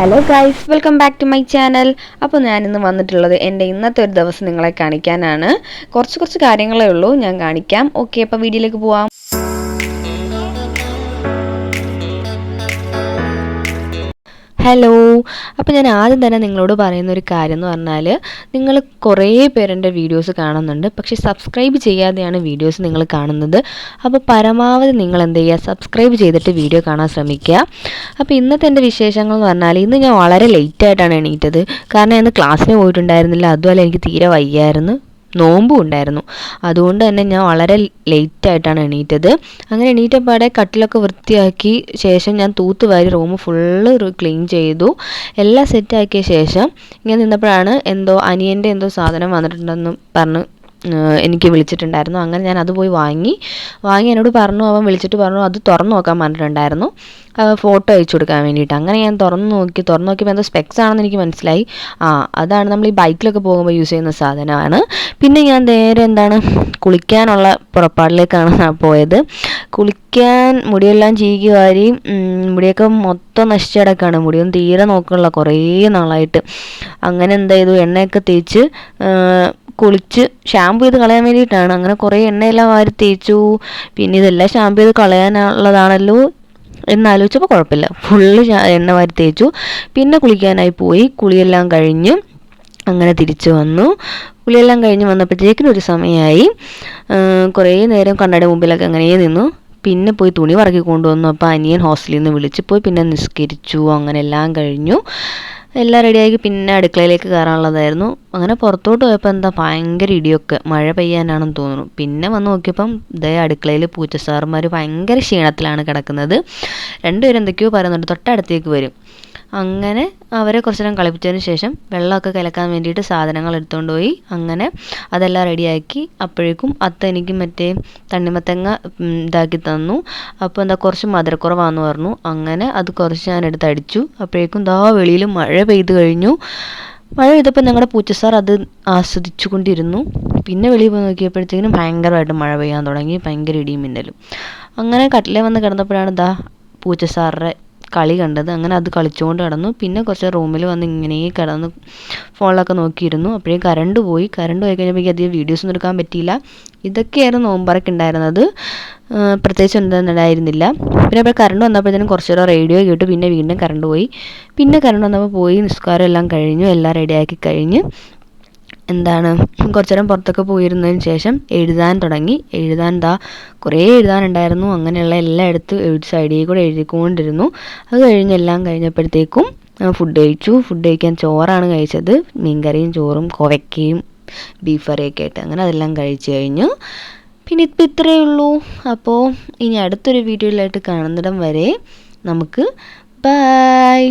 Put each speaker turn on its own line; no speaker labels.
Hello guys welcome back to my channel അപ്പോൾ ഞാനിന്ന് വന്നിട്ടുള്ളത് എന്റെ ഇന്നത്തെ ഒരു ദിവസം നിങ്ങളെ കാണിക്കാനാണ്. കുറച്ച് കുറച്ച് കാര്യങ്ങളേ ഉള്ളൂ ഞാൻ കാണിക്കാം. ഓക്കെ അപ്പോൾ വീഡിയോയിലേക്ക് പോവാം. ഹലോ അപ്പോൾ ഞാൻ ആദ്യം തന്നെ നിങ്ങളോട് പറയുന്ന ഒരു കാര്യം എന്ന് പറഞ്ഞാൽ നിങ്ങൾ കുറേ പേരെന്റെ വീഡിയോസ് കാണുന്നുണ്ട്. പക്ഷേ സബ്സ്ക്രൈബ് ചെയ്യാതെയാണ് വീഡിയോസ് നിങ്ങൾ കാണുന്നത്. അപ്പോൾ പരമാവധി നിങ്ങൾ എന്ത് ചെയ്യുക സബ്സ്ക്രൈബ് ചെയ്തിട്ട് വീഡിയോ കാണാൻ ശ്രമിക്കുക. അപ്പോൾ ഇന്നത്തെ എന്റെ വിശേഷങ്ങൾ എന്ന് പറഞ്ഞാൽ ഇന്ന് ഞാൻ വളരെ ലേറ്റായിട്ടാണ് എണീറ്റത്. കാരണം ഞാൻ ക്ലാസ്സിന് പോയിട്ടുണ്ടായിരുന്നില്ല. അതുപോലെ എനിക്ക് തീരെ വയ്യായിരുന്നു. നോമ്പും ഉണ്ടായിരുന്നു. അതുകൊണ്ട് തന്നെ ഞാൻ വളരെ ലേറ്റായിട്ടാണ് എണീറ്റത്. അങ്ങനെ എണീറ്റപ്പാടെ കട്ടിലൊക്കെ വൃത്തിയാക്കി ശേഷം ഞാൻ തൂത്തുവാരി റൂം ഫുള്ള് ക്ലീൻ ചെയ്തു. എല്ലാം സെറ്റാക്കിയ ശേഷം ഇങ്ങനെ നിന്നപ്പോഴാണ് എന്തോ അനിയന്റെ എന്തോ സാധനം വന്നിട്ടുണ്ടെന്ന് പറഞ്ഞ് എനിക്ക് വിളിച്ചിട്ടുണ്ടായിരുന്നു. അങ്ങനെ ഞാൻ അത് പോയി വാങ്ങി. വാങ്ങി എന്നോട് പറഞ്ഞു അവൻ വിളിച്ചിട്ട് പറഞ്ഞു അത് തുറന്നു നോക്കാൻ പറഞ്ഞിട്ടുണ്ടായിരുന്നു. ഫോട്ടോ അയച്ചു കൊടുക്കാൻ വേണ്ടിയിട്ട്. അങ്ങനെ ഞാൻ തുറന്നു നോക്കി തുറന്നു നോക്കിയപ്പോൾ എന്തോ സ്പെക്സ് ആണെന്ന് എനിക്ക് മനസ്സിലായി. ആ അതാണ് നമ്മൾ ഈ ബൈക്കിലൊക്കെ പോകുമ്പോൾ യൂസ് ചെയ്യുന്ന സാധനമാണ്. പിന്നെ ഞാൻ നേരെ എന്താണ് കുളിക്കാനുള്ള പുറപ്പാടിലേക്കാണ് പോയത്. കുളിക്കാൻ മുടിയെല്ലാം ചീകി വാരി മുടിയൊക്കെ മൊത്തം നശിച്ചടക്കാണ് മുടിയൊന്നും തീരെ നോക്കണില്ല കുറേ നാളായിട്ട്. അങ്ങനെ എന്താ ചെയ്തു എണ്ണയൊക്കെ തേച്ച് കുളിച്ച് കുളിച്ച് ഷാമ്പു ചെയ്ത് കളയാൻ വേണ്ടിയിട്ടാണ്. അങ്ങനെ കുറേ എണ്ണയെല്ലാം വാരി തേച്ചു. പിന്നെ ഇതെല്ലാം ഷാമ്പു ചെയ്ത് കളയാനുള്ളതാണല്ലോ എന്നാലോചിച്ചപ്പോൾ കുഴപ്പമില്ല. ഫുള്ള് എണ്ണ വാരി തേച്ചു. പിന്നെ കുളിക്കാനായി പോയി. കുളിയെല്ലാം കഴിഞ്ഞ് അങ്ങനെ തിരിച്ചു വന്നു. കുളിയെല്ലാം കഴിഞ്ഞ് വന്നപ്പോഴത്തേക്കിനും ഒരു സമയമായി. കുറേ നേരം കണ്ണട മുമ്പിലൊക്കെ അങ്ങനെ നിന്നു. പിന്നെ പോയി തുണി പറക്കി കൊണ്ടുവന്നു. അപ്പോൾ അനിയൻ ഹോസ്റ്റലിൽ നിന്ന് വിളിച്ച് പോയി പിന്നെ നിസ്കരിച്ചു. അങ്ങനെ എല്ലാം കഴിഞ്ഞു. എല്ലാം റെഡിയാക്കി പിന്നെ അടുക്കളയിലേക്ക് കയറാനുള്ളതായിരുന്നു. അങ്ങനെ പുറത്തോട്ട് പോയപ്പോൾ എന്താ ഭയങ്കര ഇടിയൊക്കെ മഴ പെയ്യാനാണെന്ന് തോന്നുന്നു. പിന്നെ വന്ന് നോക്കിയപ്പം ഇതേ അടുക്കളയിൽ പൂച്ചസാറുമാർ ഭയങ്കര ക്ഷീണത്തിലാണ് കിടക്കുന്നത്. രണ്ടുപേരും എന്തൊക്കെയോ പറയുന്നുണ്ട് തൊട്ടടുത്തേക്ക് വരും. അങ്ങനെ അവരെ കുറച്ച് നേരം കളിപ്പിച്ചതിന് ശേഷം വെള്ളമൊക്കെ കലക്കാൻ വേണ്ടിയിട്ട് സാധനങ്ങൾ എടുത്തുകൊണ്ട് പോയി. അങ്ങനെ അതെല്ലാം റെഡിയാക്കി അപ്പോഴേക്കും അത്ത എനിക്ക് മറ്റേ തണ്ണിമത്തങ്ങ ഇതാക്കി തന്നു. അപ്പോൾ എന്താ കുറച്ച് മധുരക്കുറവാന്ന് പറഞ്ഞു. അങ്ങനെ അത് കുറച്ച് ഞാൻ എടുത്ത് അടിച്ചു. അപ്പോഴേക്കും ദാ വെളിയിൽ മഴ പെയ്ത് കഴിഞ്ഞു. മഴ പെയ്തപ്പോൾ ഞങ്ങളുടെ പൂച്ച സാർ അത് ആസ്വദിച്ചു കൊണ്ടിരുന്നു പിന്നെ വെളിയിൽ പോയി നോക്കിയപ്പോഴത്തേക്കിനും ഭയങ്കരമായിട്ട് മഴ പെയ്യാൻ തുടങ്ങി. ഭയങ്കര ഇടിയും മിന്നലും. അങ്ങനെ കട്ടിലേ വന്ന് കിടന്നപ്പോഴാണ് ദാ പൂച്ചസാറിന്റെ കളി കണ്ടത്. അങ്ങനെ അത് കളിച്ചുകൊണ്ട് കിടന്നു പിന്നെ കുറച്ച് റൂമിൽ വന്ന് ഇങ്ങനെ കിടന്ന് ഫോണിലൊക്കെ നോക്കിയിരുന്നു. അപ്പോഴേ കറണ്ട് പോയി. കറണ്ട് പോയി കഴിഞ്ഞപ്പോൾ എനിക്ക് അധികം വീഡിയോസ് ഒന്നും എടുക്കാൻ പറ്റിയില്ല. ഇതൊക്കെയായിരുന്നു നോമ്പറൊക്കെ ഉണ്ടായിരുന്നത്. പ്രത്യേകിച്ച് ഒന്നും ഉണ്ടായിരുന്നില്ല. പിന്നെ അപ്പോൾ കറണ്ട് വന്നപ്പോഴത്തേനും കുറച്ച് നേരം റേഡിയോ കേട്ടു. പിന്നെ വീണ്ടും കറണ്ട് പോയി. പിന്നെ കറണ്ട് വന്നപ്പോൾ പോയി. നിസ്കാരം എല്ലാം കഴിഞ്ഞു. എല്ലാം റെഡിയാക്കി കഴിഞ്ഞ് എന്താണ്? കുറച്ച് നേരം പുറത്തൊക്കെ പോയിരുന്നതിന് ശേഷം എഴുതാൻ തുടങ്ങി. എഴുതാൻ ദാ കുറേ എഴുതാനുണ്ടായിരുന്നു. അങ്ങനെയുള്ള എല്ലാം എടുത്ത് എഴുതി സൈഡിൽ കൂടെ എഴുതിക്കൊണ്ടിരുന്നു. അത് കഴിഞ്ഞ് എല്ലാം കഴിഞ്ഞപ്പോഴത്തേക്കും ഫുഡ് കഴിച്ചു. ഫുഡ് കഴിക്കാൻ ചോറാണ് കഴിച്ചത്. മീൻകറിയും ചോറും കോവയ്ക്കയും ബീഫ് കറിയൊക്കെ ആയിട്ട് അങ്ങനെ അതെല്ലാം കഴിച്ചു കഴിഞ്ഞു. പിന്നെ ഇപ്പം ഇത്രയേ ഉള്ളൂ. അപ്പോൾ ഇനി അടുത്തൊരു വീഡിയോയിലായിട്ട് കാണുന്നിടം വരെ നമുക്ക് ബൈ